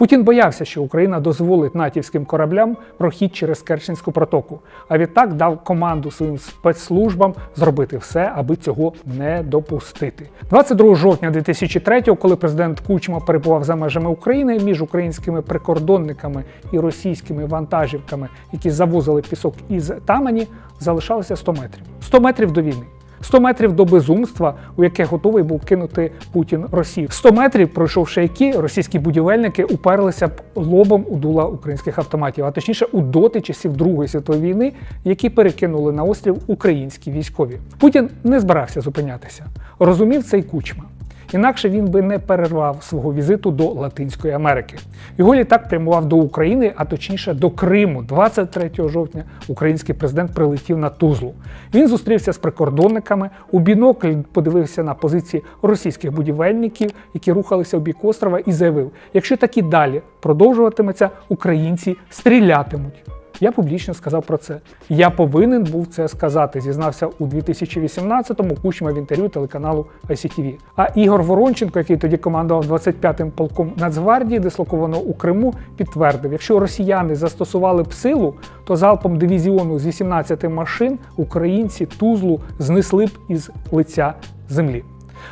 Путін боявся, що Україна дозволить натівським кораблям прохід через Керченську протоку, а відтак дав команду своїм спецслужбам зробити все, аби цього не допустити. 22 жовтня 2003-го, коли президент Кучма перебував за межами України між українськими прикордонниками і російськими вантажівками, які завозили пісок із Тамані, залишалося 100 метрів. 100 метрів до війни. 100 метрів до безумства, у яке готовий був кинути Путін Росію. 100 метрів, пройшовши які російські будівельники уперлися б лобом у дула українських автоматів, а точніше у доти часів Другої світової війни, які перекинули на острів українські військові. Путін не збирався зупинятися. Розумів це й кучма. Інакше він би не перервав свого візиту до Латинської Америки. Його літак прямував до України, а точніше до Криму. 23 жовтня український президент прилетів на Тузлу. Він зустрівся з прикордонниками. У бінокль подивився на позиції російських будівельників, які рухалися у бік острова, і заявив: якщо так і далі продовжуватиметься, українці стрілятимуть. Я публічно сказав про це. Я повинен був це сказати, зізнався у 2018-му Кучма в інтерв'ю телеканалу ICTV. А Ігор Воронченко, який тоді командував 25-м полком Нацгвардії, дислокованого у Криму, підтвердив: якщо росіяни застосували б силу, то залпом дивізіону з 18 машин українці Тузлу знесли б із лиця землі.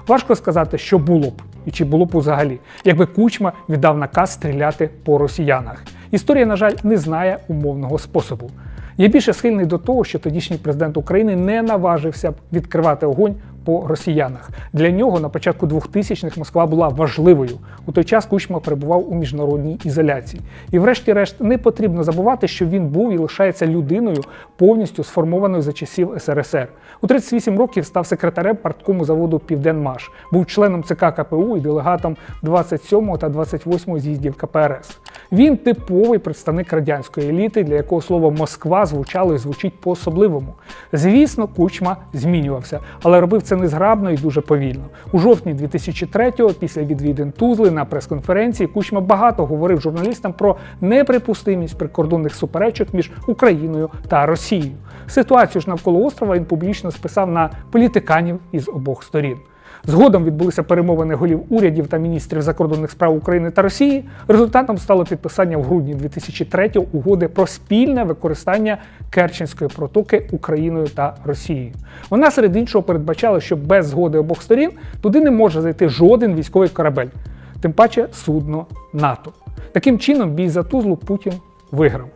Важко сказати, що було б і чи було б взагалі, якби Кучма віддав наказ стріляти по росіянах. Історія, на жаль, не знає умовного способу. Я більше схильний до того, що тодішній президент України не наважився б відкривати огонь по росіянах. Для нього на початку 2000-х Москва була важливою. У той час Кучма перебував у міжнародній ізоляції. І, врешті-решт, не потрібно забувати, що він був і лишається людиною, повністю сформованою за часів СРСР. У 38 років став секретарем парткому заводу Південмаш, був членом ЦК КПУ і делегатом 27 та 28 з'їздів КПРС. Він типовий представник радянської еліти, для якого слово Москва звучало і звучить по-особливому. Звісно, кучма змінювався, але робив це незграбно і дуже повільно. У жовтні 2003-го, після відвідин Тузли на прес-конференції, Кучма багато говорив журналістам про неприпустимість прикордонних суперечок між Україною та Росією. Ситуацію ж навколо острова він публічно списав на політиканів із обох сторін. Згодом відбулися перемовини голів урядів та міністрів закордонних справ України та Росії. Результатом стало підписання в грудні 2003 угоди про спільне використання Керченської протоки Україною та Росією. Вона серед іншого передбачала, що без згоди обох сторін туди не може зайти жоден військовий корабель, тим паче судно НАТО. Таким чином, бій за Тузлу Путін виграв.